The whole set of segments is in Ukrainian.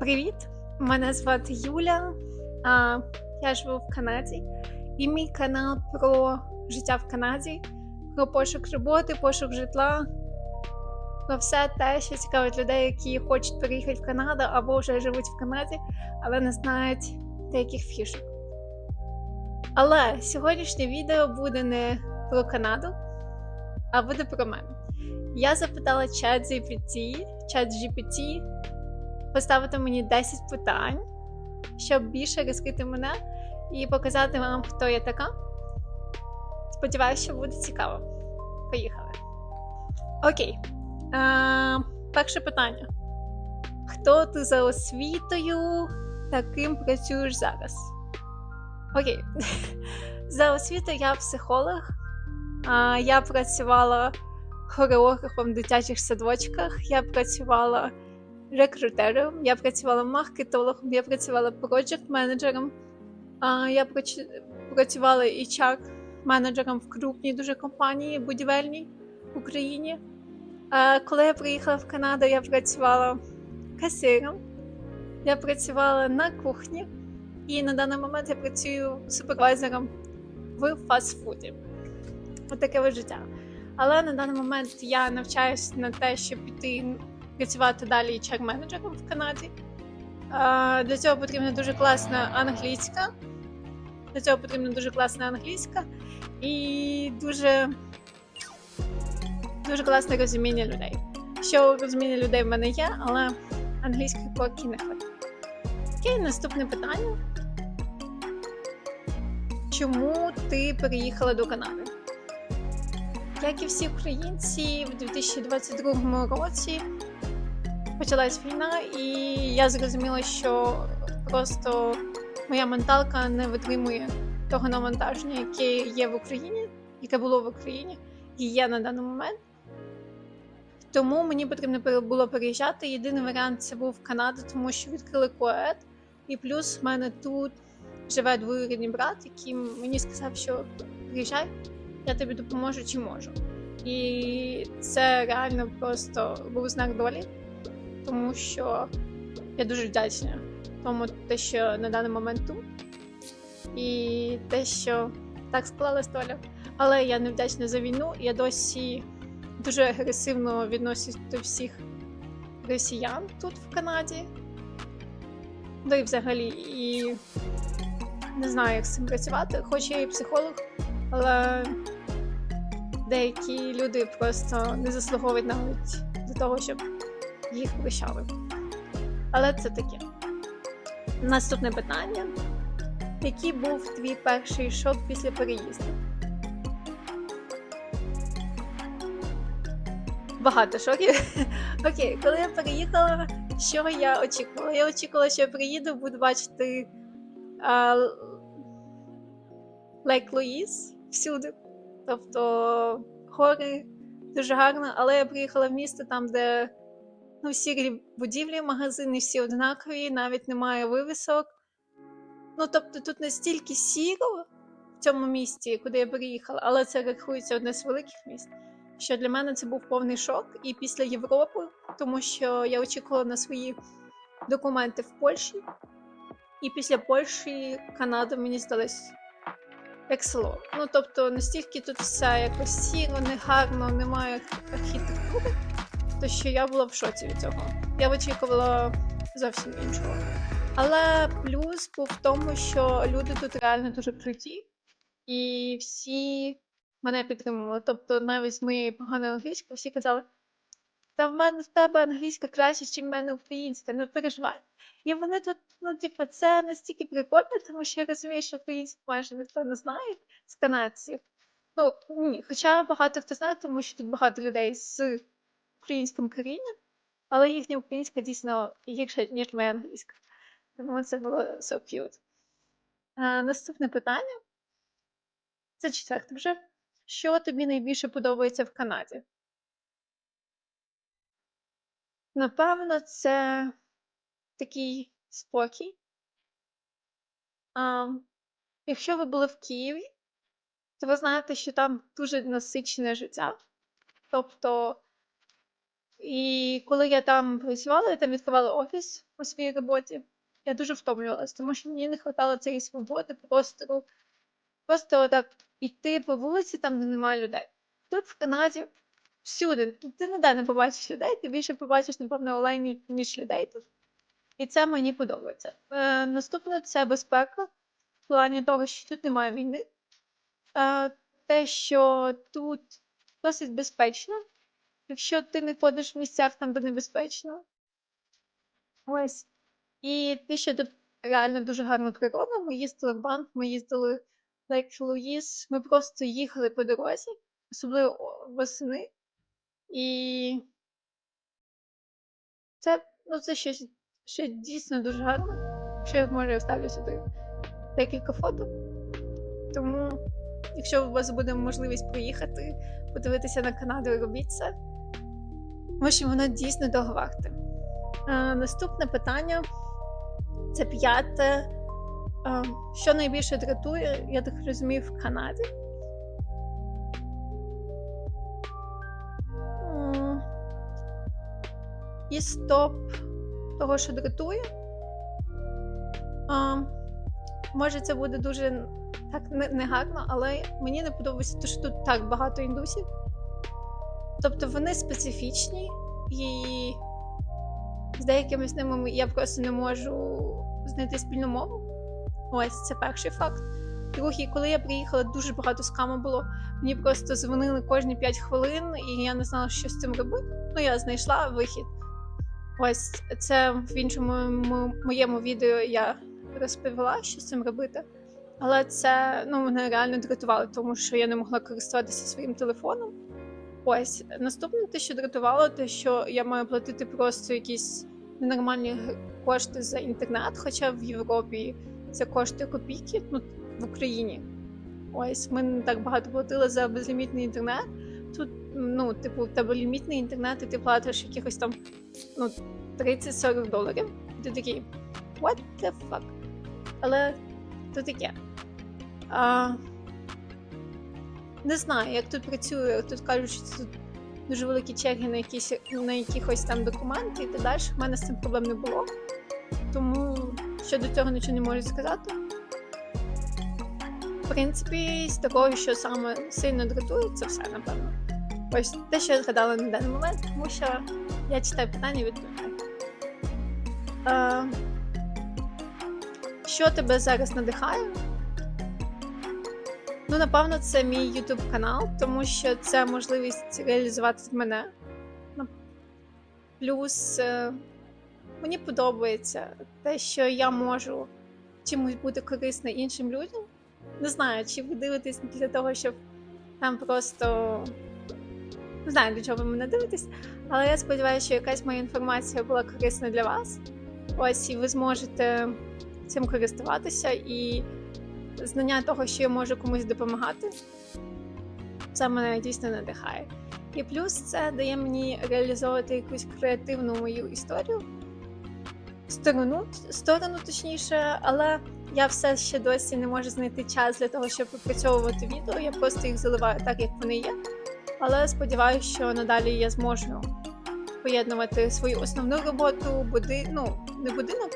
Привіт! Мене звати Юля. А, я живу в Канаді, і мій канал про життя в Канаді, про пошук роботи, пошук житла, про все те, що цікавить людей, які хочуть переїхати в Канаду або вже живуть в Канаді, але не знають деяких фішок. Але сьогоднішнє відео буде не про Канаду, а буде про мене. Я запитала чат GPT, чат GPT поставити мені 10 питань, щоб більше розкрити мене і показати вам, хто я така. Сподіваюся, що буде цікаво. Поїхали. Окей. А, перше питання. Хто ти за освітою та ким працюєш зараз? Окей. За освітою я психолог. А, Я працювала хореографом в дитячих садочках. Я працювала рекрутером, я працювала маркетологом, я працювала проджект-менеджером, я працювала hr менеджером в крупній дуже компанії будівельній в Україні. Коли я приїхала в Канаду, я працювала касиром, я працювала на кухні, і на даний момент я працюю супервайзером в фастфуді. Отаке ось життя. Але на даний момент я навчаюся на те, щоб піти працювати далі hr менеджером в Канаді. Для цього потрібна дуже класна англійська. Для цього потрібна дуже класна англійська і дуже дуже класне розуміння людей. Що розуміння людей в мене є, але англійської поки не хватить. Окей, наступне питання. Чому ти переїхала до Канади? Як і всі українці, в 2022 році почалась війна, і я зрозуміла, що просто моя менталка не витримує того навантаження, яке є в Україні, яке було в Україні і є на даний момент. Тому мені потрібно було переїжджати. Єдиний варіант це був Канада, тому що відкрили коет. І плюс в мене тут живе двоюрідний брат, який мені сказав, що приїжджай, я тобі допоможу чи можу. І це реально просто був знак долі тому що я дуже вдячна тому, те, що на даний момент тут, і те, що так склалась доля. Але я не вдячна за війну. Я досі дуже агресивно відносюсь до всіх росіян тут в Канаді. Да і взагалі і не знаю, як з цим працювати. Хоч я і психолог, але деякі люди просто не заслуговують навіть до того, щоб їх прощали. Але це таке. Наступне питання: який був твій перший шок після переїзду? Багато шоків. Окей, коли я переїхала, що я очікувала? Я очікувала, що я приїду, буду бачити Лейк Луїс всюди. Тобто гори дуже гарно, але я приїхала в місто там, де Ну, всі будівлі, магазини всі однакові, навіть немає вивісок. Ну, тобто, тут настільки сіро в цьому місті, куди я приїхала, але це рахується одне з великих міст. Що для мене це був повний шок. І після Європи, тому що я очікувала на свої документи в Польщі, і після Польщі Канада мені здалась як село. Ну тобто, настільки тут все якось сіро, негарно, немає архітектури то що я була в шоці від цього. Я очікувала зовсім іншого. Але плюс був в тому, що люди тут реально дуже круті, і всі мене підтримували. Тобто, навіть з моєї поганої англійської всі казали, та в мене в тебе англійська краще, ніж в мене українська, не переживай. І вони тут, ну, типу, це настільки прикольно, тому що я розумію, що українську майже ніхто не знає з канадців. Ну, ні, хоча багато хто знає, тому що тут багато людей з українським корінням, але їхня українська дійсно гірша, ніж моя англійська. Тому це було so cute. А, Наступне питання. Це четверте вже. Що тобі найбільше подобається в Канаді? Напевно, це такий спокій. А, Якщо ви були в Києві, то ви знаєте, що там дуже насичене життя. Тобто І коли я там працювала, я там відкривала офіс по своїй роботі, я дуже втомлювалася, тому що мені не вистачало цієї свободи, простору. Просто так йти по вулиці, там, де немає людей. Тут в Канаді всюди, ти ніде не побачиш людей, ти більше побачиш, напевно, оленів, ніж людей тут. І це мені подобається. Е, наступне це безпека, в плані того, що тут немає війни. Е, те, що тут досить безпечно, якщо ти не ходиш в місцях там, де небезпечно. Ось. І те, що тут реально дуже гарна природа. Ми їздили в банк, ми їздили в Лейк Луїс, ми просто їхали по дорозі, особливо восени. І це, ну, це щось, що дійсно дуже гарно. Що я може я сюди декілька фото. Тому, якщо у вас буде можливість приїхати, подивитися на Канаду, робіть це. Тому що воно дійсно варте. Е, наступне питання це п'яте. Е, що найбільше дратує, я так розумію, в Канаді? М, І стоп того, що дратує. Може, це буде дуже так не- негарно, але мені не подобається, що тут так багато індусів. Тобто вони специфічні і з деякими з ними я просто не можу знайти спільну мову. Ось це перший факт. Другий, коли я приїхала, дуже багато скаму було. Мені просто дзвонили кожні 5 хвилин, і я не знала, що з цим робити. Ну, я знайшла вихід. Ось це в іншому моєму відео я розповіла, що з цим робити. Але це ну, мене реально дратувало, тому що я не могла користуватися своїм телефоном. Ось наступне те, що дратувало, те, що я маю платити просто якісь ненормальні кошти за інтернет, хоча в Європі це коштує копійки, ну в Україні. Ось ми не так багато платили за безлімітний інтернет. Тут, ну, типу, в тебе лімітний інтернет, і ти платиш якихось там ну, 30-40 доларів. Ти такий what the fuck? Але то таке. А, не знаю, як тут працює. Тут кажуть, що тут дуже великі черги на якісь на якихось там документи і так далі. У мене з цим проблем не було. Тому щодо цього нічого не можу сказати. В принципі, з такого, що саме сильно дратує, це все, напевно. Ось те, що я згадала на даний момент, тому що я читаю питання і відповідаю. Е, що тебе зараз надихає? Ну, напевно, це мій YouTube канал, тому що це можливість реалізувати мене. Ну, Плюс е, мені подобається те, що я можу чимось бути корисна іншим людям. Не знаю, чи ви дивитесь для того, щоб там просто не знаю, для чого ви мене дивитесь, але я сподіваюся, що якась моя інформація була корисна для вас. Ось і ви зможете цим користуватися і знання того, що я можу комусь допомагати, це мене дійсно надихає. І плюс це дає мені реалізовувати якусь креативну мою історію, сторону, сторону точніше, але я все ще досі не можу знайти час для того, щоб випрацьовувати відео. Я просто їх заливаю так, як вони є. Але сподіваюся, що надалі я зможу поєднувати свою основну роботу, буди... ну, не будинок,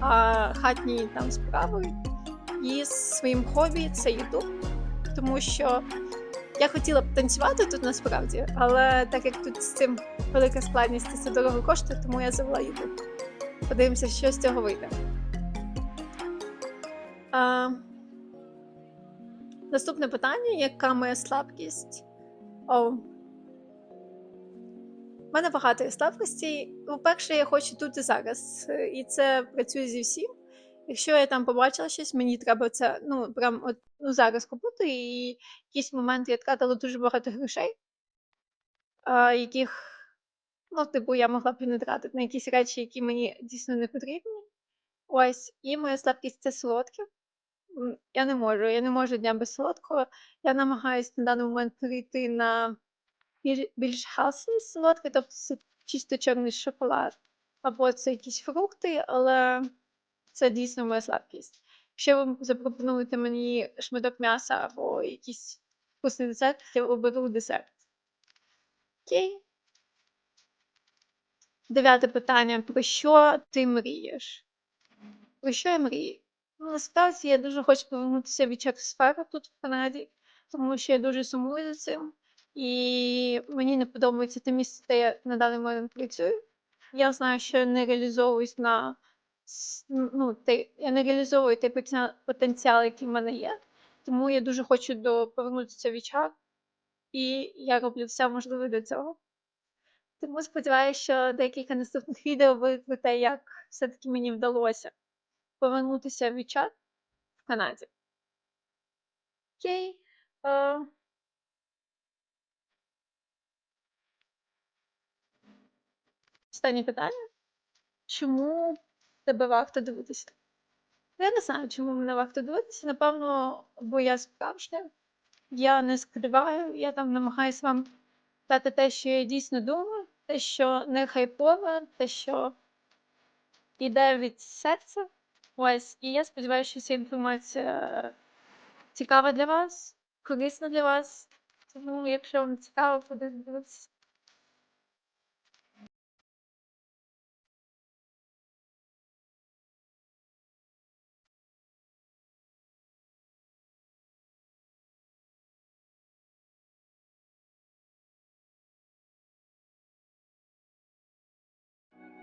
а хатні там справи і своїм хобі це Ютуб. Тому що я хотіла б танцювати тут насправді, але так як тут з цим велика складність і це дорого коштує, тому я завела Ютуб. Подивимося, що з цього вийде. А, наступне питання: яка моя слабкість? О. У мене багато слабкостей. По-перше, я хочу тут і зараз. І це працює зі всім. Якщо я там побачила щось, мені треба це ну, прям от, ну, зараз купити. І в якийсь момент я тратила дуже багато грошей, яких, ну, типу, я могла б не тратити на якісь речі, які мені дійсно не потрібні. Ось, і моя слабкість це солодке. Я не можу, я не можу дня без солодкого. Я намагаюся на даний момент перейти на більш healthy солодке, тобто це чисто чорний шоколад, або це якісь фрукти, але це дійсно моя слабкість. Якщо ви запропонуєте мені шматок м'яса або якийсь вкусний десерт, я оберу десерт. Окей. Дев'яте питання. Про що ти мрієш? Про що я мрію? Ну, насправді я дуже хочу повернутися в HR сферу тут в Канаді, тому що я дуже сумую за цим. І мені не подобається те місце, де я на даний момент працюю. Я знаю, що я не реалізовуюсь на ну, те, я не реалізовую той потенціал- потенціал, який в мене є. Тому я дуже хочу до, повернутися в HR, і я роблю все можливе для цього. Тому сподіваюся, що декілька наступних відео буде про те, як все-таки мені вдалося повернутися в HR в Канаді. Окей. Е, Останнє питання. Чому тебе варто дивитися? Я не знаю, чому мене варто дивитися. Напевно, бо я справжня. Я не скриваю, я там намагаюся вам дати те, що я дійсно думаю, те, що не хайпове, те, що йде від серця. Ось, і я сподіваюся, що ця інформація цікава для вас, корисна для вас. Тому, якщо вам цікаво, подивитися.